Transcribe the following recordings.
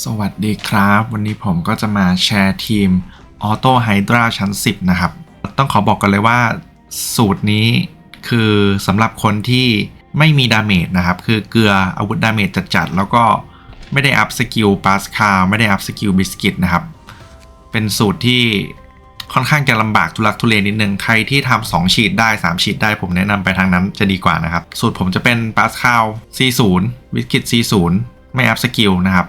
สวัสดีครับ วันนี้ผมก็จะมาแชร์ทีม Auto Hydra ชั้น 10 นะครับ ต้องขอบอกกันเลยว่าสูตรนี้คือสำหรับคนที่ไม่มีดาเมจนะครับ คือเกลืออาวุธดาเมจจัดๆ แล้วก็ไม่ได้อัพสกิลปาสคาไม่ได้อัพสกิลบิสกิตนะครับ เป็นสูตรที่ค่อนข้างจะลำบากทุลักทุเลนิดนึง ใครที่ทำ2ฉีดได้ 3 ฉีดได้ผมแนะนำไปทางนั้นจะดีกว่านะครับ สูตรผมจะเป็นปาสคา C0 บิสกิต C0 ไม่อัพสกิลนะครับ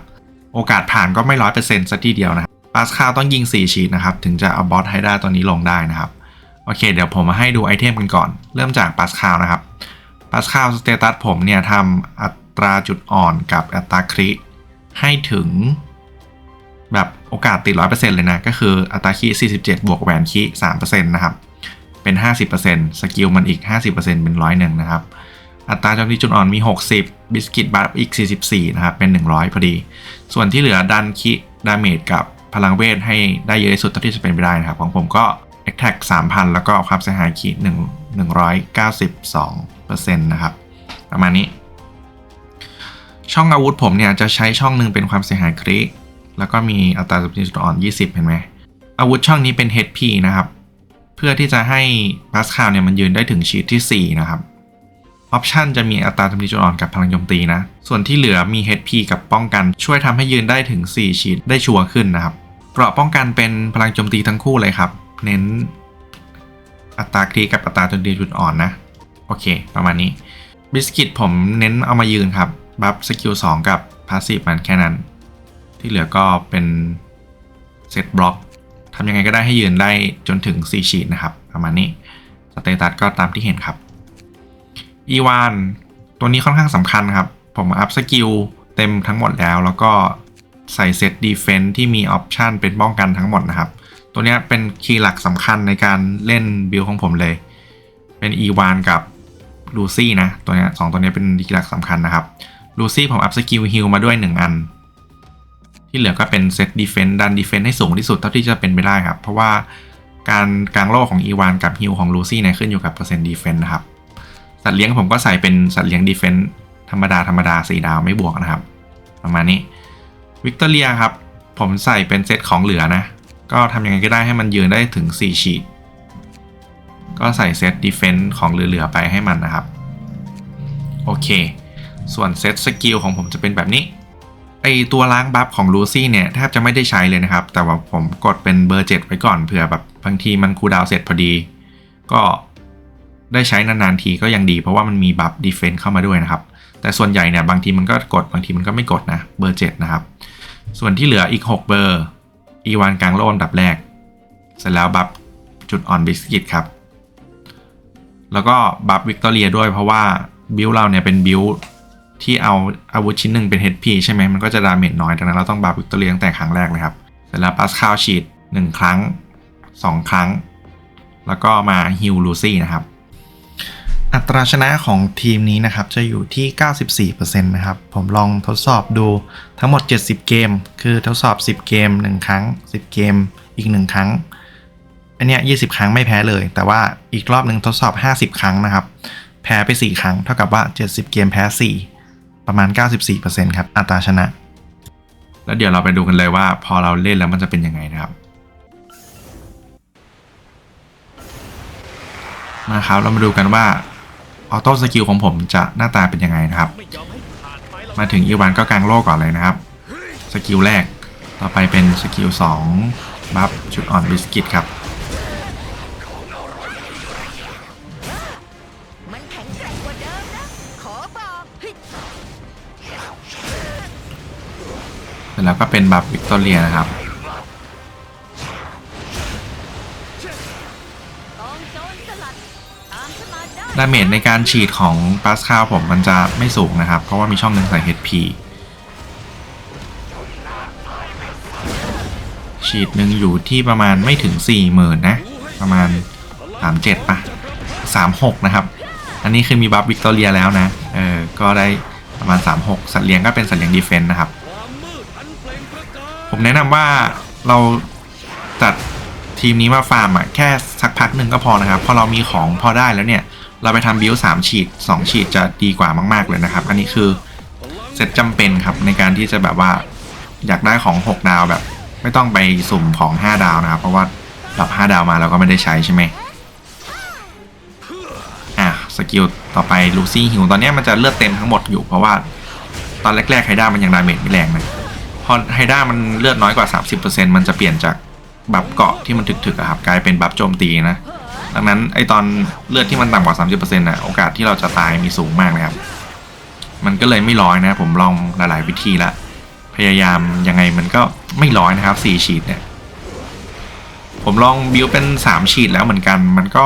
โอกาสผ่านก็ไม่ร้อยเปอร์เซ็นต์สัทีเดียวนะครับปาสคาต้องยิง4ฉีดนะครับ ถึงจะเอาบอสไฮด้าตัวนี้ลงได้นะครับ โอเค เดี๋ยวผมมาให้ดูไอเทมกันก่อน เริ่มจากปาสคานะครับปาสคาสเตตัสผมเนี่ยทำอัตราจุดอ่อนกับอัตราคริให้ถึง แบบโอกาสติด 100%เลยนะ ก็คืออัตราคี47 บวกแหวนคี3%นะครับ เป็น 50%สกิลมันอีก 50%เป็นร้อยหนึ่งนะครับ อัตราจมตีจุดอ่อนมี 60 บิสกิตบัฟอีก 44 นะครับ เป็น 100 พอดี ส่วนที่เหลือดันคิดาเมจกับพลังเวทให้ได้เยอะที่สุดเท่าที่จะเป็นไปได้นะครับ ของผมก็ Attack 3,000 แล้วก็ความเสียหายคิด1 192%นะครับ ประมาณนี้ ช่องอาวุธผมเนี่ย จะใช้ช่องหนึ่งเป็นความเสียหายคริแล้วก็มีอัตราจมตีจุดอ่อน 20 เห็นไหมอาวุธช่องนี้เป็น HP นะครับ เพื่อที่จะให้พาสคาลเนี่ยมันยืนได้ถึงชีทที่ 4 นะครับ ออปชันจะมีอัตราโจมตีจุดอ่อนกับพลังโจมตีนะ ส่วนที่เหลือมี HP กับป้องกันช่วยทำให้ยืนได้ถึง 4 ชีทได้ชัวร์ขึ้นนะครับเกราะป้องกันเป็นพลังโจมตีทั้งคู่เลยครับ เน้นอัตราครีกับอัตราจมตีจุดอ่อนนะ โอเค ประมาณนี้บิสกิตผมเน้นเอามายืนครับ บัฟสกิล2กับพาสซีฟมันแค่นั้น ที่เหลือก็เป็นเซตบล็อกทำยังไงก็ได้ให้ยืนได้จนถึง 4 ชีทนะครับ ประมาณนี้ สเตตัสก็ตามที่เห็นครับ อีวานตัวนี้ค่อนข้างสำคัญครับ ผมอัพสกิลเต็มทั้งหมดแล้ว แล้วก็ใส่เซตดีเฟนต์ที่มีออปชันเป็นป้องกันทั้งหมดนะครับ ตัวนี้เป็นคีย์หลักสำคัญในการเล่นบิลของผมเลย เป็นอีวานกับลูซี่นะ ตัวนี้สองตัวนี้เป็นคีย์หลักสำคัญนะครับลูซี่ผมอัพสกิลฮิลมาด้วย 1 อัน ที่เหลือก็เป็นเซตดีเฟนต์ดันดีเฟนต์ให้สูงที่สุดเท่าที่จะเป็นไปได้ครับ เพราะว่าการกลางโล่ของอีวานกับฮิลของลูซี่เนี่ยขึ้นอยู่กับเปอร์เซ็นต์ดีเฟนต์นะครับ สัตว์เลี้ยงผมก็ใส่เป็นสัตว์เลี้ยงดีเฟนต์ธรรมดาธรรมดาสีดาวไม่บวกนะครับ ประมาณนี้วิกตอเรียครับ ผมใส่เป็นเซตของเหลือนะ ก็ทำยังไงก็ได้ให้มันยืนได้ถึง 4 ฉีด ก็ใส่เซตดีเฟนต์ของเหลือๆไปให้มันนะครับ โอเค ส่วนเซตสกิลของผมจะเป็นแบบนี้ไอตัวล้างบัฟของลูซี่เนี่ยแทบจะไม่ได้ใช้เลยนะครับ แต่ว่าผมกดเป็นเบอร์ 7 ไว้ก่อนเผื่อแบบบางทีมันคูดาวเสร็จพอดี ก็ ได้ใช้นานๆทีก็ยังดีเพราะว่ามันมีบัฟดีเฟนต์เข้ามาด้วยนะครับ แต่ส่วนใหญ่เนี่ยบางทีมันก็กดบางทีมันก็ไม่กดนะเบอร์ 7 นะครับ ส่วนที่เหลืออีก 6 เบอร์อีวานกลางโลอันดับแรก เสร็จแล้วบัฟจุดอ่อนบิสกิตครับ แล้วก็บัฟวิกตอเรียด้วยเพราะว่าบิลเราเนี่ยเป็นบิลที่เอาอาวุธชิ้นหนึ่งเป็น HP ใช่ไหมมันก็จะดาเมจน้อยดังนั้นเราต้องบัฟวิกตอเรียตั้งแต่ครั้งแรกเลยครับเสร็จแล้วปัสคาลฉีด1ครั้ง 2 ครั้ง แล้วก็มาฮิลลูซี่นะครับ อัตราชนะของทีมนี้นะครับจะอยู่ที่ 94%นะครับ ผมลองทดสอบดูทั้งหมด 70 เกม คือทดสอบ 10 เกม 1 ครั้ง 10 เกม อีก 1 ครั้ง อันเนี้ย20 ครั้งไม่แพ้เลย แต่ว่าอีกรอบหนึ่งทดสอบ 50 ครั้งนะครับ แพ้ไป 4 ครั้ง เท่ากับว่า 70 เกมแพ้ 4 ประมาณ 94%ครับ อัตราชนะ แล้วเดี๋ยวเราไปดูกันเลยว่า พอเราเล่นแล้วมันจะเป็นยังไงนะครับมาครับเรามาดูกันว่า ออโต้สกิลของผมจะหน้าตาเป็นยังไงนะครับ มาถึงอีวานก็กลางโลกก่อนเลยนะครับ สกิลแรก ต่อไปเป็นสกิล2บัฟจุดอ่อนบิสกิตครับแข็งแกร่งกว่าเดิมนะขอบอกเฮ้ยเสร็จแล้วก็เป็นบัฟวิกตอเรียนะครับ ดาเมจในการฉีดของปาสคาผมมันจะไม่สูงนะครับ เพราะว่ามีช่องหนึ่งใส่ HP ฉีดหนึ่งอยู่ที่ประมาณไม่ถึง 40,000 นะ ประมาณ 37ป่ะ 36 นะครับ อันนี้คือมีบัฟวิกตอเรียแล้วนะ เออ ก็ได้ประมาณ 36 สัตว์เลี้ยงก็เป็นสัตว์เลี้ยงดีเฟนต์นะครับ ผมแนะนำว่าเราจัดทีมนี้มาฟาร์มอะแค่สักพักหนึ่งก็พอนะครับ พอเรามีของพอได้แล้วเนี่ย เราไปทำบิลสามฉีดสองฉีดจะดีกว่ามากๆเลยนะครับ อันนี้คือเซตจำเป็นครับในการที่จะแบบว่าอยากได้ของ 6 ดาวแบบ ไม่ต้องไปสุ่มของ 5 ดาวนะครับ เพราะว่าดับ5ดาวมาเราก็ไม่ได้ใช้ใช่ไหมอะสกิลต่อไปลูซี่ฮิวตอนนี้มันจะเลือดเต็มทั้งหมดอยู่เพราะว่าตอนแรกๆไฮด้ามันยังดาเมจไม่แรงนะพอไฮด้ามันเลือดน้อยกว่า 30%มันจะเปลี่ยนจากบัฟเกาะที่มันถึกๆครับกลายเป็นบัฟโจมตีนะ ดังนั้นไอตอนเลือดที่มันต่ำกว่า 30%น่ะโอกาสที่เราจะตายมีสูงมากเลยครับ มันก็เลยไม่ร้อยนะ ผมลองหลาย ๆ วิธีละ พยายามยังไงมันก็ไม่ร้อยนะครับ4ฉีดเนี่ย ผมลองบิวเป็น3ฉีดแล้วเหมือนกัน มันก็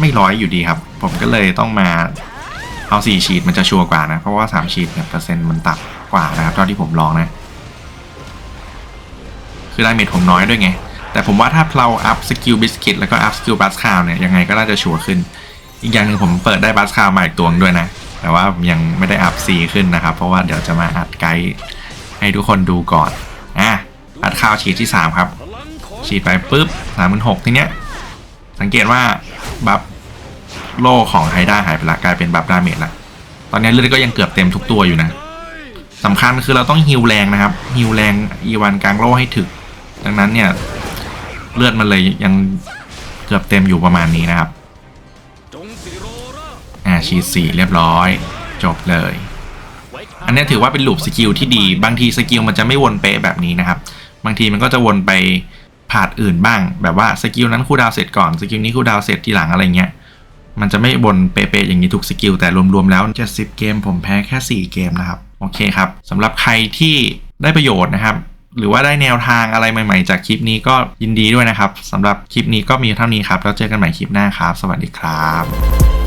ไม่ร้อยอยู่ดีครับ ผมก็เลยต้องมาเอา4ฉีดมันจะชัวร์กว่านะ เพราะว่า3ฉีดเนี่ยเปอร์เซ็นต์มันต่ำกว่านะครับเท่าที่ผมลองนะ คือได้เมจผมน้อยด้วยไง แต่ผมว่าถ้าเราอัพสกิลบิสกิตแล้วก็อัพสกิลบัสคาวเนี่ยยังไงก็น่าจะชัวร์ขึ้น อีกอย่างหนึ่งผมเปิดได้บัสคาวมาอีกตัวหนึ่งด้วยนะ แต่ว่าผมยังไม่ได้อัพซีขึ้นนะครับ เพราะว่าเดี๋ยวจะมาอัดไกด์ให้ทุกคนดูก่อนอะอัดคาวฉีดที่ 3 ครับ ฉีดไปปุ๊บสามพันหกทีเนี้ยสังเกตว่าบัฟโล่ของไฮด้าหายไปละกลายเป็นบัฟดาเมจละตอนนี้เลือดก็ยังเกือบเต็มทุกตัวอยู่นะสำคัญคือเราต้องฮิวแรงนะครับฮิวแรงอีวันกลางโล่ให้ถึก ดังนั้นเนี่ย เลือดมันเลยยังเกือบเต็มอยู่ประมาณนี้นะครับ อ่าฉีดสี่เรียบร้อย จบเลย อันนี้ถือว่าเป็นลูปสกิลที่ดี บางทีสกิลมันจะไม่วนเป๊ะแบบนี้นะครับ บางทีมันก็จะวนไปผาดอื่นบ้าง แบบว่าสกิลนั้นคูดาวเสร็จก่อนสกิลนี้คูดาวเสร็จทีหลังอะไรเงี้ยมันจะไม่วนเป๊ะๆอย่างนี้ทุกสกิลแต่รวมๆแล้ว 70 เกมผมแพ้แค่ 4 เกมนะครับ โอเคครับสำหรับใครที่ได้ประโยชน์นะครับ หรือว่าได้แนวทางอะไรใหม่ ๆ จากคลิปนี้ก็ยินดีด้วยนะครับสำหรับคลิปนี้ก็มีเท่านี้ครับแล้วเจอกันใหม่คลิปหน้าครับ สวัสดีครับ